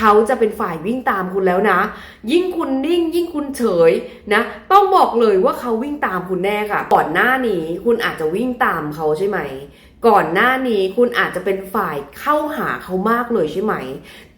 เขาจะเป็นฝ่ายวิ่งตามคุณแล้วนะ ยิ่งคุณนิ่ง ยิ่งคุณเฉยนะ ต้องบอกเลยว่าเขาวิ่งตามคุณแน่ค่ะ ก่อนหน้านี้คุณอาจจะวิ่งตามเขาใช่ไหม ก่อนหน้านี้คุณอาจจะเป็นฝ่ายเข้าหาเขามากเลยใช่ไหม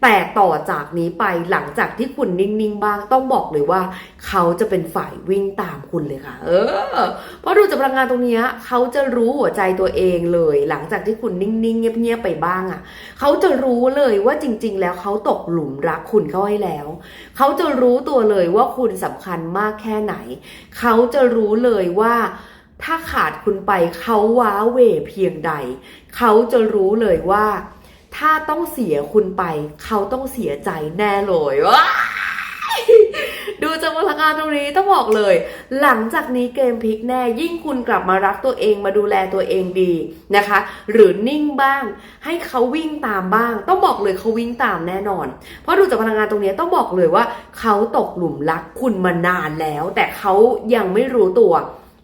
แต่ต่อจากนี้ไปหลังจากที่คุณนิ่งๆบ้างต้องบอกเลยว่า เขาจะเป็นฝ่ายวิ่งตามคุณเลยค่ะ เออ เพราะดูจากพลังงานตรงนี้เขาจะรู้หัวใจตัวเองเลย หลังจากที่คุณนิ่งๆเงียบๆไปบ้างอะ่ะ เขาจะรู้เลยว่าจริง ๆ แล้วเขาตกหลุมรักคุณเข้าให้แล้ว เขาจะรู้ตัวเลยว่าคุณสำคัญมากแค่ไหน เขาจะรู้เลยว่า ถ้าขาดคุณไปเขาว้าเวเพียงใด เขาจะรู้เลยว่า ถ้าต้องเสียคุณไป เขาต้องเสียใจแน่เลยว้าดูจากพลังงานตรงนี้ต้องบอกเลย หลังจากนี้เกมพลิกแน่ยิ่งคุณกลับมารักตัวเองมาดูแลตัวเองดีนะคะ หรือนิ่งบ้าง ให้เขาวิ่งตามบ้าง ต้องบอกเลยเขาวิ่งตามแน่นอน เพราะดูจากพลังงานตรงนี้ต้องบอกเลยว่า เขาตกหลุมรักคุณมานานแล้ว แต่เขายังไม่รู้ตัว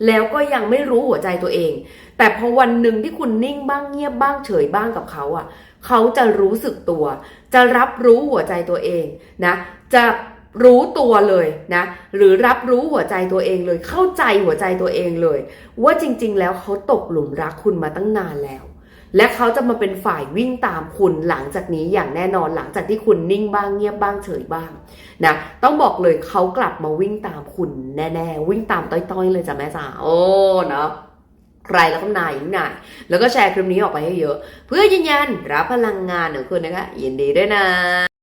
แล้วก็ยังไม่รู้หัวใจตัวเอง แต่พอวันหนึ่งที่คุณนิ่งบ้างเงียบบ้างเฉยบ้างกับเขาอะ เขาจะรู้สึกตัว จะรับรู้หัวใจตัวเองนะ จะรู้ตัวเลยนะ หรือรับรู้หัวใจตัวเองเลย เข้าใจหัวใจตัวเองเลย ว่าจริง ๆ แล้วเขาตกหลุมรักคุณมาตั้งนานแล้ว และเขาจะมาเป็นฝ่ายวิ่งตามคุณหลังจากนี้อย่างแน่นอนหลังจากที่คุณนิ่งบ้างเงียบบ้างเฉยบ้างนะต้องบอกเลยเขากลับมาวิ่งตามคุณแน่ๆ วิ่งตามต้อยๆเลยจ้ะแม่จ๋าโอ้เนาะใครแล้วก็นายยิ่งนายแล้วก็แชร์คลิปนี้ออกไปให้เยอะ เพื่อยืนยันรับพลังงานของคุณนะคะยินดีด้วยนะ